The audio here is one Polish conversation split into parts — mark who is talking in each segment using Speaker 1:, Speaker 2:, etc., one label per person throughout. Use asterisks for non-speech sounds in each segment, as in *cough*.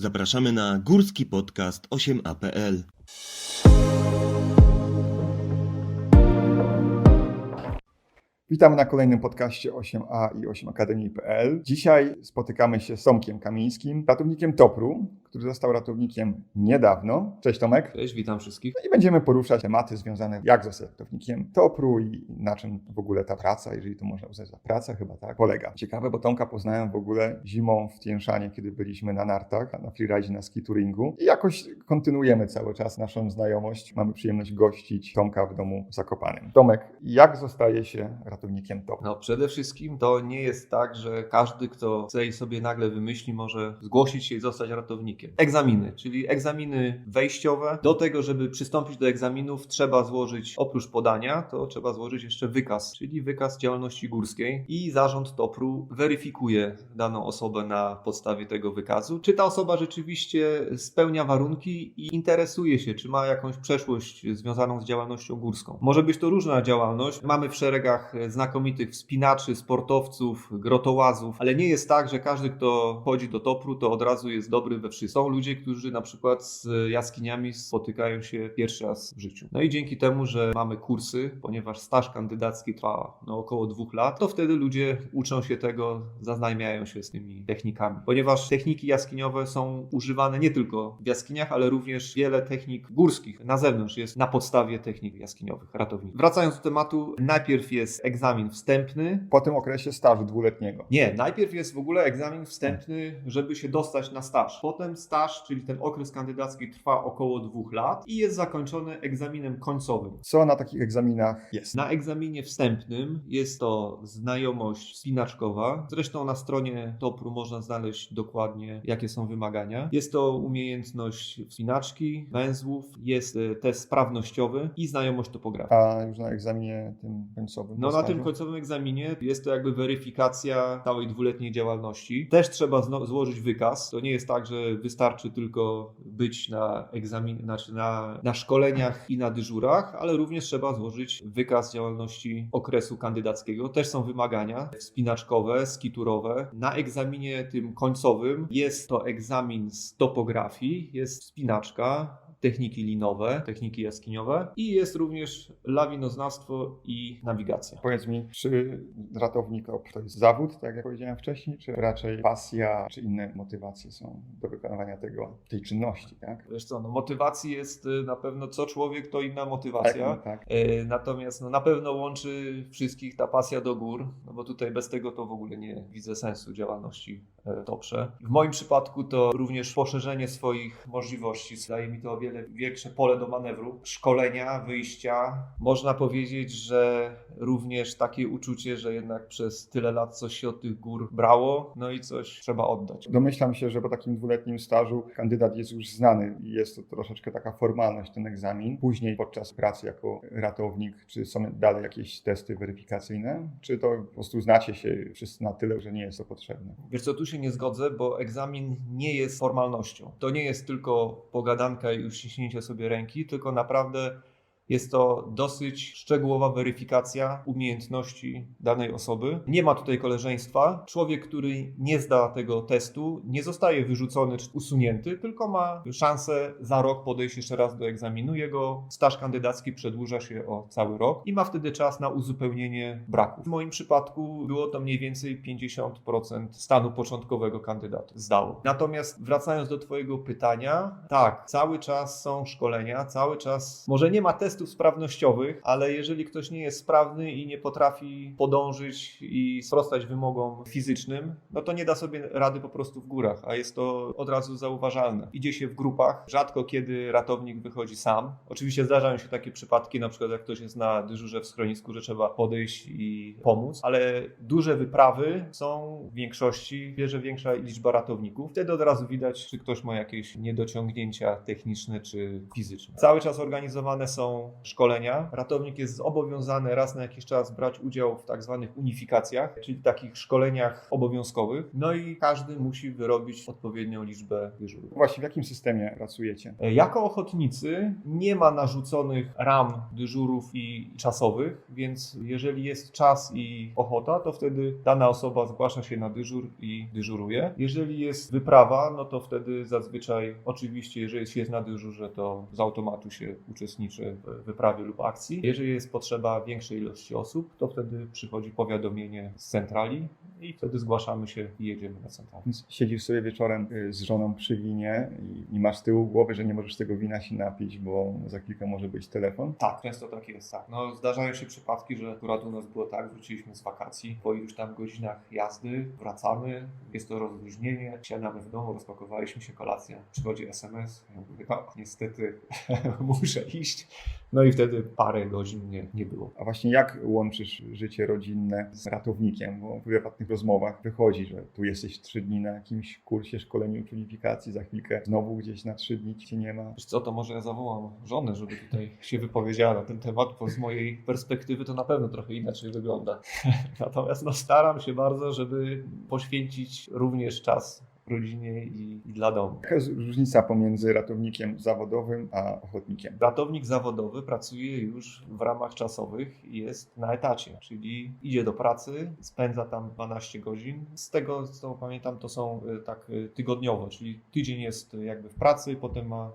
Speaker 1: Zapraszamy na górski podcast 8apl.
Speaker 2: Witamy na kolejnym podcaście 8a i 8akademii.pl. Dzisiaj spotykamy się z Tomkiem Kamińskim, ratownikiem TOPR-u, który został ratownikiem niedawno. Cześć Tomek.
Speaker 3: Cześć, witam wszystkich.
Speaker 2: No I będziemy poruszać tematy związane jak zostać ratownikiem TOPR-u i na czym w ogóle ta praca, jeżeli to można uznać za pracę, chyba tak, polega. Ciekawe, bo Tomka poznałem w ogóle zimą w Tienszanie, kiedy byliśmy na nartach, na freeride na ski touringu i jakoś kontynuujemy cały czas naszą znajomość. Mamy przyjemność gościć Tomka w domu w Zakopanem. Tomek, jak zostaje się ratownikiem TOPR?
Speaker 3: No, przede wszystkim to nie jest tak, że każdy, kto chce i sobie nagle wymyśli, może zgłosić się i zostać ratownikiem. Egzaminy, czyli egzaminy wejściowe. Do tego, żeby przystąpić do egzaminów, trzeba złożyć, oprócz podania, to trzeba złożyć jeszcze wykaz, czyli wykaz działalności górskiej i zarząd TOPR-u weryfikuje daną osobę na podstawie tego wykazu, czy ta osoba rzeczywiście spełnia warunki i interesuje się, czy ma jakąś przeszłość związaną z działalnością górską. Może być to różna działalność. Mamy w szeregach znakomitych wspinaczy, sportowców, grotołazów, ale nie jest tak, że każdy, kto chodzi do TOPR-u, to od razu jest dobry we wszystkim. Są ludzie, którzy na przykład z jaskiniami spotykają się pierwszy raz w życiu. No i dzięki temu, że mamy kursy, ponieważ staż kandydacki trwa no, około dwóch lat, to wtedy ludzie uczą się tego, zaznajmiają się z tymi technikami. Ponieważ techniki jaskiniowe są używane nie tylko w jaskiniach, ale również wiele technik górskich na zewnątrz jest na podstawie technik jaskiniowych, ratowników. Wracając do tematu, najpierw jest egzamin wstępny,
Speaker 2: Po tym okresie stażu dwuletniego.
Speaker 3: nie, najpierw jest w ogóle egzamin wstępny, żeby się dostać na staż. Potem staż, czyli ten okres kandydacki trwa około dwóch lat i jest zakończony egzaminem końcowym.
Speaker 2: Co na takich egzaminach jest?
Speaker 3: Na egzaminie wstępnym jest to znajomość spinaczkowa. Zresztą na stronie TOPR-u można znaleźć dokładnie, jakie są wymagania. Jest to umiejętność wspinaczki, węzłów, jest e, test sprawnościowy i znajomość topografii.
Speaker 2: A już na egzaminie tym końcowym?
Speaker 3: No na tym końcowym egzaminie jest to jakby weryfikacja całej dwuletniej działalności. Też trzeba złożyć wykaz. To nie jest tak, że wystarczy tylko być na egzamin, znaczy na, na szkoleniach i na dyżurach, ale również trzeba złożyć wykaz działalności okresu kandydackiego. Też są wymagania wspinaczkowe, skiturowe. Na egzaminie tym końcowym jest to egzamin z topografii, jest wspinaczka, techniki linowe, techniki jaskiniowe i jest również lawinoznawstwo i nawigacja.
Speaker 2: Powiedz mi, czy ratownik to jest zawód, tak jak powiedziałem wcześniej, czy raczej pasja, czy inne motywacje są do wykonywania tego, tej czynności, tak?
Speaker 3: Wiesz co, no motywacji jest y, na pewno co człowiek, to inna motywacja.
Speaker 2: Tak, tak.
Speaker 3: E, Natomiast no, na pewno łączy wszystkich ta pasja do gór, no bo tutaj bez tego to w ogóle nie widzę sensu działalności e, Toprze. W moim przypadku to również poszerzenie swoich możliwości. Daje mi to o wiele większe pole do manewru, szkolenia, wyjścia. Można powiedzieć, że również takie uczucie, że jednak przez tyle lat coś się od tych gór brało, no i coś trzeba oddać.
Speaker 2: Domyślam się, że po takim dwuletnim stażu kandydat jest już znany i jest to troszeczkę taka formalność, ten egzamin. Później podczas pracy jako ratownik, czy są dalej jakieś testy weryfikacyjne, czy to po prostu znacie się wszyscy na tyle, że nie jest to potrzebne?
Speaker 3: Wiesz co, tu się nie zgodzę, bo egzamin nie jest formalnością. To nie jest tylko pogadanka i uściśnięcie sobie ręki, tylko naprawdę jest to dosyć szczegółowa weryfikacja umiejętności danej osoby. Nie ma tutaj koleżeństwa. Człowiek, który nie zda tego testu, nie zostaje wyrzucony czy usunięty, tylko ma szansę za rok podejść jeszcze raz do egzaminu. Jego staż kandydacki przedłuża się o cały rok i ma wtedy czas na uzupełnienie braków. W moim przypadku było to mniej więcej 50% stanu początkowego kandydata zdało. Natomiast wracając do Twojego pytania, tak, cały czas są szkolenia, cały czas może nie ma testów sprawnościowych, ale jeżeli ktoś nie jest sprawny i nie potrafi podążyć i sprostać wymogom fizycznym, no to nie da sobie rady po prostu w górach, a jest to od razu zauważalne. Idzie się w grupach, rzadko kiedy ratownik wychodzi sam. Oczywiście zdarzają się takie przypadki, na przykład jak ktoś jest na dyżurze w schronisku, że trzeba podejść i pomóc, ale duże wyprawy są w większości, bierze większa liczba ratowników. Wtedy od razu widać, czy ktoś ma jakieś niedociągnięcia techniczne czy fizyczne. Cały czas organizowane są szkolenia. Ratownik jest zobowiązany raz na jakiś czas brać udział w tak zwanych unifikacjach, czyli takich szkoleniach obowiązkowych. No i każdy musi wyrobić odpowiednią liczbę dyżurów.
Speaker 2: Właśnie w jakim systemie pracujecie?
Speaker 3: Jako ochotnicy nie ma narzuconych ram dyżurów i czasowych, więc jeżeli jest czas i ochota, to wtedy dana osoba zgłasza się na dyżur i dyżuruje. Jeżeli jest wyprawa, no to wtedy zazwyczaj, oczywiście, jeżeli się jest na dyżurze, to z automatu się uczestniczy w wyprawie lub akcji. Jeżeli jest potrzeba większej ilości osób, to wtedy przychodzi powiadomienie z centrali i wtedy zgłaszamy się i jedziemy na centralę.
Speaker 2: Więc siedzisz sobie wieczorem y, z żoną przy winie i, i masz z tyłu głowy, że nie możesz tego wina się napić, bo za chwilkę może być telefon.
Speaker 3: Tak, często tak jest, tak. No, zdarzają się przypadki, że akurat u nas było tak, wróciliśmy z wakacji, po iluś tam godzinach jazdy, wracamy, jest to rozluźnienie, siadamy w domu, rozpakowaliśmy się, kolacja, przychodzi SMS, ja mówię, no niestety *laughs* muszę iść, no i wtedy parę godzin nie, nie było.
Speaker 2: A właśnie jak łączysz życie rodzinne z ratownikiem? Bo w prywatnych rozmowach wychodzi, że tu jesteś trzy dni na jakimś kursie, szkoleniu, unifikacji, za chwilkę znowu gdzieś na trzy dni cię nie ma.
Speaker 3: Wiesz co, to może ja zawołam żonę, żeby tutaj się wypowiedziała na ten temat, bo z mojej perspektywy to na pewno trochę inaczej wygląda. *laughs* Natomiast no, staram się bardzo, żeby poświęcić również czas rodzinie i, i dla domu.
Speaker 2: Jaka jest różnica pomiędzy ratownikiem zawodowym a ochotnikiem?
Speaker 3: Ratownik zawodowy pracuje już w ramach czasowych i jest na etacie, czyli idzie do pracy, spędza tam 12 godzin. Z tego co pamiętam, to są y, tak y, tygodniowo, czyli tydzień jest y, jakby w pracy, potem ma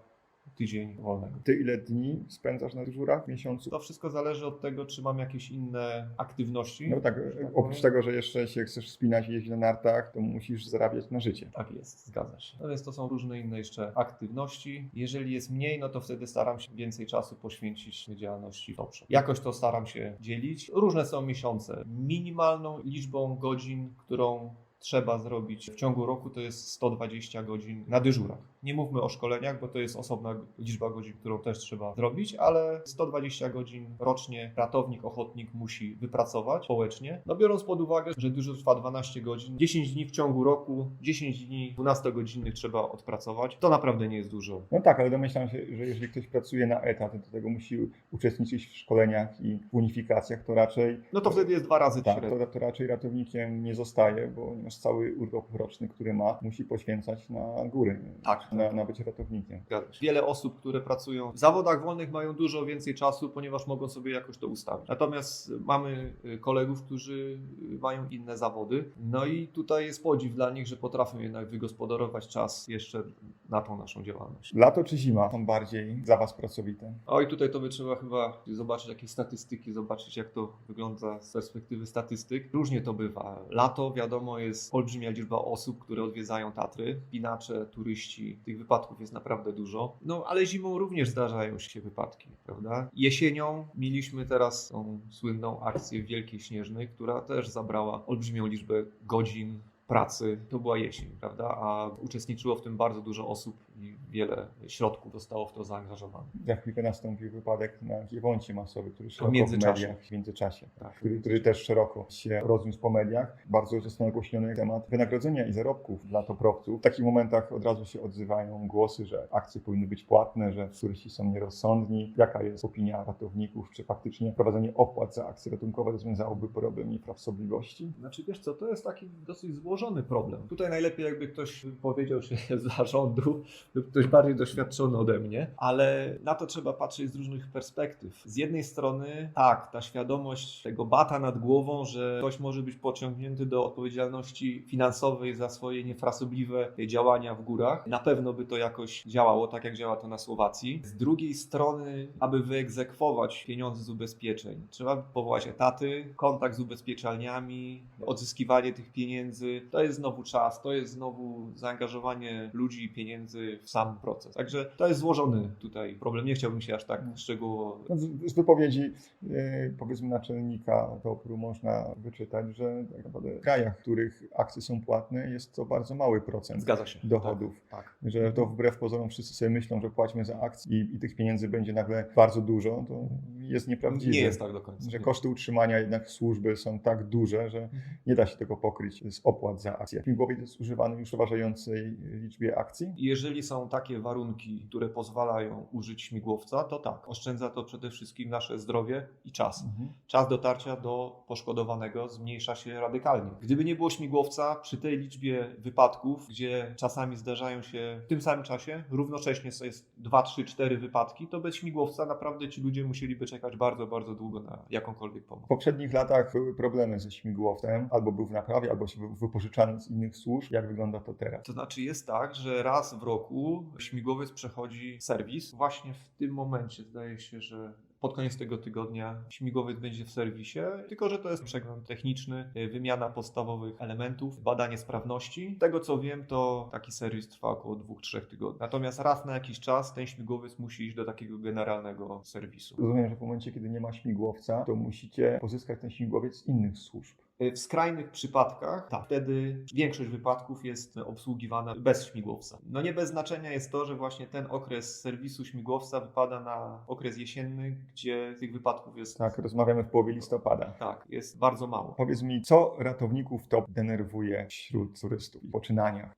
Speaker 3: tydzień wolnego.
Speaker 2: Ty ile dni spędzasz na dyżurach w miesiącu?
Speaker 3: To wszystko zależy od tego, czy mam jakieś inne aktywności.
Speaker 2: No tak,
Speaker 3: tak
Speaker 2: oprócz
Speaker 3: powiem.
Speaker 2: tego, że jeszcze się chcesz spinać i jeździć na nartach, to musisz zarabiać na życie.
Speaker 3: Tak jest, zgadza się. No więc to są różne inne jeszcze aktywności. Jeżeli jest mniej, no to wtedy staram się więcej czasu poświęcić działalności w dobrze. Jakoś to staram się dzielić. Różne są miesiące. Minimalną liczbą godzin, którą trzeba zrobić w ciągu roku, to jest 120 godzin na dyżurach. Nie mówmy o szkoleniach, bo to jest osobna liczba godzin, którą też trzeba zrobić, ale 120 godzin rocznie ratownik, ochotnik musi wypracować społecznie. No biorąc pod uwagę, że dyżur trwa 12 godzin, 10 dni w ciągu roku, 10 dni 12-godzinnych trzeba odpracować, to naprawdę nie jest dużo.
Speaker 2: No tak, ale domyślam się, że jeżeli ktoś pracuje na etat, to do tego musi uczestniczyć w szkoleniach i w unifikacjach, to raczej
Speaker 3: No to wtedy jest dwa razy
Speaker 2: tak, to, to raczej ratownikiem nie zostaje, bo ponieważ cały urlop roczny, który ma, musi poświęcać na góry.
Speaker 3: Tak.
Speaker 2: Na, na bycie ratownikiem.
Speaker 3: Wiele osób, które pracują w zawodach wolnych, mają dużo więcej czasu, ponieważ mogą sobie jakoś to ustawić. Natomiast mamy y, kolegów, którzy y, mają inne zawody. No i tutaj jest podziw dla nich, że potrafią jednak wygospodarować czas jeszcze na tą naszą działalność.
Speaker 2: Lato czy zima są bardziej za Was pracowite?
Speaker 3: Oj, tutaj to by trzeba chyba zobaczyć jakieś statystyki, zobaczyć jak to wygląda z perspektywy statystyk. Różnie to bywa. Lato, wiadomo, jest olbrzymia liczba osób, które odwiedzają Tatry. Pinacze, turyści. Tych wypadków jest naprawdę dużo. No, ale zimą również zdarzają się wypadki, prawda? Jesienią mieliśmy teraz tą słynną akcję Wielkiej Śnieżnej, która też zabrała olbrzymią liczbę godzin pracy. To była jesień, prawda? A uczestniczyło w tym bardzo dużo osób i wiele środków zostało w to zaangażowanych.
Speaker 2: Za chwilkę nastąpił wypadek na Giewoncie masowy, który szeroko w
Speaker 3: międzyczasie.
Speaker 2: mediach, w międzyczasie,
Speaker 3: Tak.
Speaker 2: który, który też szeroko się rozniósł po mediach. Bardzo został nagłośniony temat wynagrodzenia i zarobków dla toprowców. W takich momentach od razu się odzywają głosy, że akcje powinny być płatne, że turyści są nierozsądni. Jaka jest opinia ratowników? Czy faktycznie prowadzenie opłat za akcje ratunkowe rozwiązałoby problem nieprawsobliwości?
Speaker 3: Znaczy wiesz co, to jest taki dosyć złożony problem. Tutaj najlepiej jakby ktoś powiedział się *laughs* z zarządu lub ktoś bardziej doświadczony ode mnie, ale na to trzeba patrzeć z różnych perspektyw. Z jednej strony tak, ta świadomość tego bata nad głową, że ktoś może być pociągnięty do odpowiedzialności finansowej za swoje niefrasobliwe działania w górach, na pewno by to jakoś działało, tak jak działa to na Słowacji. Z drugiej strony, aby wyegzekwować pieniądze z ubezpieczeń, trzeba powołać etaty, kontakt z ubezpieczalniami, odzyskiwanie tych pieniędzy. To jest znowu czas, to jest znowu zaangażowanie ludzi i pieniędzy w sam proces. Także to jest złożony tutaj problem. Nie chciałbym się aż tak szczegółowo.
Speaker 2: No, z, z wypowiedzi yy, powiedzmy naczelnika TOPR-u można wyczytać, że tak naprawdę w krajach, w których akcje są płatne, jest to bardzo mały procent
Speaker 3: Zgadza się.
Speaker 2: dochodów.
Speaker 3: Tak. tak.
Speaker 2: Że to wbrew pozorom wszyscy sobie myślą, że płacimy za akcje i, i tych pieniędzy będzie nagle bardzo dużo, to jest nieprawdziwy.
Speaker 3: Nie jest tak do końca.
Speaker 2: Że koszty utrzymania jednak służby są tak duże, że nie da się tego pokryć z opłat za akcje. Śmigłowiec jest używany już w przeważającej liczbie akcji.
Speaker 3: Jeżeli są takie warunki, które pozwalają użyć śmigłowca, to tak. Oszczędza to przede wszystkim nasze zdrowie i czas. Czas dotarcia do poszkodowanego zmniejsza się radykalnie. Gdyby nie było śmigłowca, przy tej liczbie wypadków, gdzie czasami zdarzają się w tym samym czasie, równocześnie jest 2, 3, 4 wypadki, to bez śmigłowca naprawdę ci ludzie musieliby czekać bardzo, bardzo długo na jakąkolwiek pomoc.
Speaker 2: W poprzednich latach były problemy ze śmigłowcem, albo był w naprawie, albo się był wypożyczany z innych służb. Jak wygląda to teraz?
Speaker 3: To znaczy jest tak, że raz w roku śmigłowiec przechodzi serwis. Właśnie w tym momencie zdaje się, że pod koniec tego tygodnia śmigłowiec będzie w serwisie, tylko że to jest przegląd techniczny, y, wymiana podstawowych elementów, badanie sprawności. Z tego co wiem, to taki serwis trwa około 2-3 tygodni. Natomiast raz na jakiś czas ten śmigłowiec musi iść do takiego generalnego serwisu.
Speaker 2: Rozumiem, że w momencie, kiedy nie ma śmigłowca, to musicie pozyskać ten śmigłowiec z innych służb.
Speaker 3: Y, W skrajnych przypadkach, tak, wtedy większość wypadków jest obsługiwana bez śmigłowca. No nie bez znaczenia jest to, że właśnie ten okres serwisu śmigłowca wypada na okres jesienny, gdzie tych wypadków jest
Speaker 2: Tak, rozmawiamy w połowie listopada.
Speaker 3: tak, jest bardzo mało.
Speaker 2: Powiedz mi, co ratowników top denerwuje wśród turystów w poczynaniach?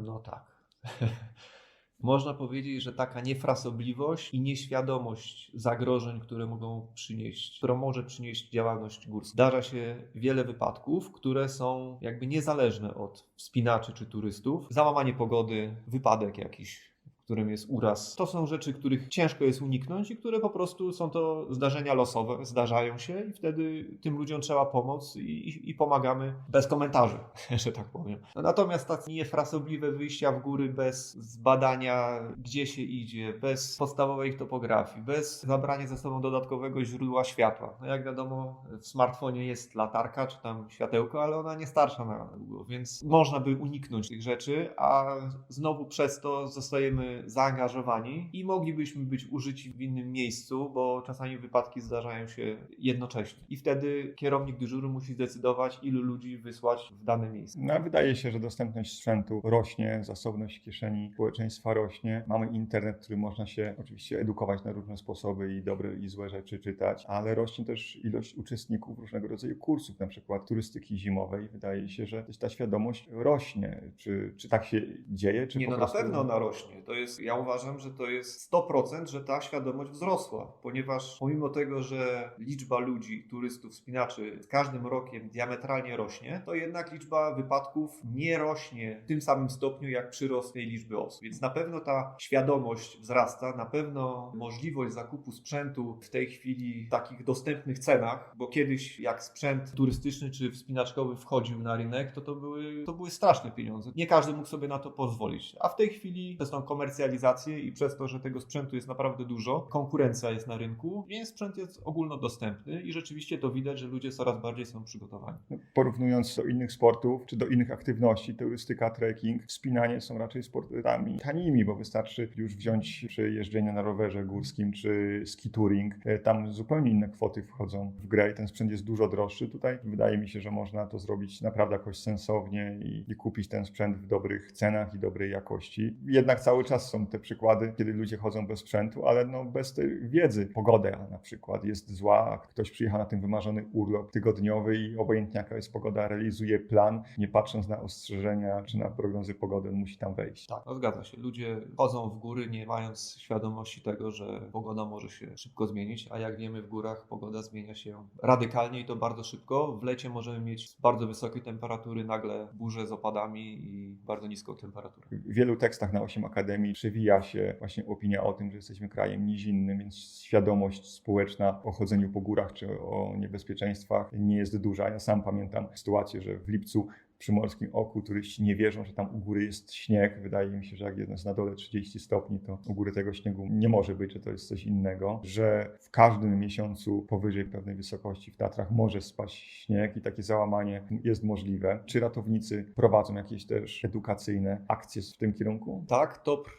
Speaker 3: No tak. *laughs* Można powiedzieć, że taka niefrasobliwość i nieświadomość zagrożeń, które mogą przynieść, którą może przynieść działalność górska. Zdarza się wiele wypadków, które są jakby niezależne od wspinaczy czy turystów. Załamanie pogody, wypadek jakiś, którym jest uraz. To są rzeczy, których ciężko jest uniknąć i które po prostu są to zdarzenia losowe, zdarzają się i wtedy tym ludziom trzeba pomóc i, i, pomagamy bez komentarzy, *laughs* że tak powiem. No natomiast takie niefrasobliwe wyjścia w góry bez zbadania, gdzie się idzie, bez podstawowej topografii, bez zabrania ze sobą dodatkowego źródła światła. No jak wiadomo, w smartfonie jest latarka czy tam światełko, ale ona nie starsza na długo, więc można by uniknąć tych rzeczy, a znowu przez to zostajemy zaangażowani i moglibyśmy być użyci w innym miejscu, bo czasami wypadki zdarzają się jednocześnie. I wtedy kierownik dyżuru musi zdecydować, ilu ludzi wysłać w dane miejsce.
Speaker 2: No, wydaje się, że dostępność sprzętu rośnie, zasobność kieszeni społeczeństwa rośnie. Mamy internet, który można się oczywiście edukować na różne sposoby i dobre i złe rzeczy czytać, ale rośnie też ilość uczestników różnego rodzaju kursów, na przykład turystyki zimowej. Wydaje się, że ta świadomość rośnie. Czy, czy tak się dzieje? Czy
Speaker 3: Nie, no na pewno ona rośnie. To jest, ja uważam, że to jest 100%, że ta świadomość wzrosła, ponieważ pomimo tego, że liczba ludzi, turystów, wspinaczy z każdym rokiem diametralnie rośnie, to jednak liczba wypadków nie rośnie w tym samym stopniu jak przyrost tej liczby osób. Więc na pewno ta świadomość wzrasta, na pewno możliwość zakupu sprzętu w tej chwili w takich dostępnych cenach, bo kiedyś jak sprzęt turystyczny czy wspinaczkowy wchodził na rynek, to to były, to były straszne pieniądze. Nie każdy mógł sobie na to pozwolić. A w tej chwili przez tą komercjalizację i przez to, że tego sprzętu jest naprawdę dużo, konkurencja jest na rynku, więc sprzęt jest ogólnodostępny i rzeczywiście to widać, że ludzie coraz bardziej są przygotowani.
Speaker 2: Porównując do innych sportów, czy do innych aktywności, turystyka, trekking, wspinanie są raczej sportami tanimi, bo wystarczy już wziąć czy jeżdżenie na rowerze górskim, czy ski touring. E, Tam zupełnie inne kwoty wchodzą w grę i ten sprzęt jest dużo droższy. Tutaj wydaje mi się, że można to zrobić naprawdę jakoś sensownie i, i kupić ten sprzęt w dobrych cenach i dobrej jakości. Jednak cały czas są te przykłady, kiedy ludzie chodzą bez sprzętu, ale no bez tej wiedzy. Pogoda na przykład jest zła, a ktoś przyjechał na ten wymarzony urlop tygodniowy i obojętnie jaka jest pogoda, realizuje plan, nie patrząc na ostrzeżenia czy na prognozy pogody, on musi tam wejść.
Speaker 3: Tak, no zgadza się. Ludzie chodzą w góry nie mając świadomości tego, że pogoda może się szybko zmienić, a jak wiemy w górach pogoda zmienia się radykalnie i to bardzo szybko. W lecie możemy mieć bardzo wysokie temperatury, nagle burze z opadami i bardzo niską temperaturę.
Speaker 2: W wielu tekstach na 8 Akademii przewija się właśnie opinia o tym, że jesteśmy krajem nizinnym, więc świadomość społeczna o chodzeniu po górach czy o niebezpieczeństwach nie jest duża. Ja sam pamiętam sytuację, że w lipcu przy Morskim Oku turyści nie wierzą, że tam u góry jest śnieg. Wydaje mi się, że jak jest na dole 30 stopni, to u góry tego śniegu nie może być, że to jest coś innego. Że w każdym miesiącu powyżej pewnej wysokości w Tatrach może spaść śnieg i takie załamanie jest możliwe. Czy ratownicy prowadzą jakieś też edukacyjne akcje w tym kierunku?
Speaker 3: Tak, TOPR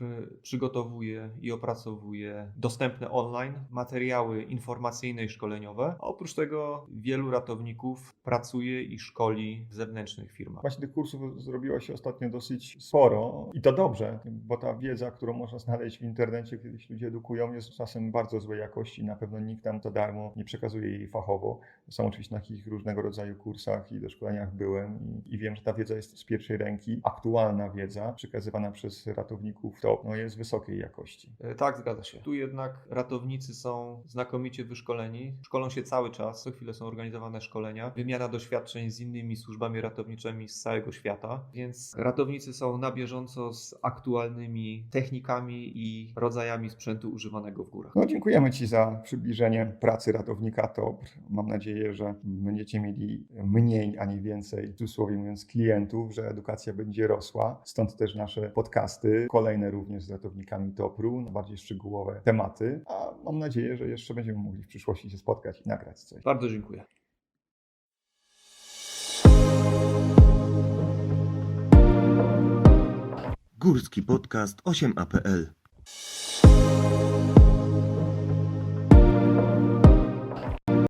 Speaker 3: przygotowuje i opracowuje dostępne online materiały informacyjne i szkoleniowe. Oprócz tego wielu ratowników pracuje i szkoli w zewnętrznych firmach. Firmach.
Speaker 2: Właśnie tych kursów zrobiło się ostatnio dosyć sporo i to dobrze, bo ta wiedza, którą można znaleźć w internecie, kiedy się ludzie edukują, jest czasem bardzo złej jakości. Na pewno nikt tam za darmo nie przekazuje jej fachowo. Są oczywiście na takich różnego rodzaju kursach i doszkoleniach byłem i, i wiem, że ta wiedza jest z pierwszej ręki. Aktualna wiedza przekazywana przez ratowników to no, jest wysokiej jakości.
Speaker 3: E, Tak, zgadza się. Tu jednak ratownicy są znakomicie wyszkoleni, szkolą się cały czas, co chwilę są organizowane szkolenia, wymiana doświadczeń z innymi służbami ratowniczymi z całego świata, więc ratownicy są na bieżąco z aktualnymi technikami i rodzajami sprzętu używanego w górach.
Speaker 2: No, dziękujemy Ci za przybliżenie pracy ratownika TOPR. Mam nadzieję, że będziecie mieli mniej, a nie więcej, w cudzysłowie mówiąc, klientów, że edukacja będzie rosła. Stąd też nasze podcasty, kolejne również z ratownikami TOPR-u, na bardziej szczegółowe tematy. A mam nadzieję, że jeszcze będziemy mogli w przyszłości się spotkać i nagrać coś.
Speaker 3: Bardzo dziękuję.
Speaker 1: Górski Podcast 8APL.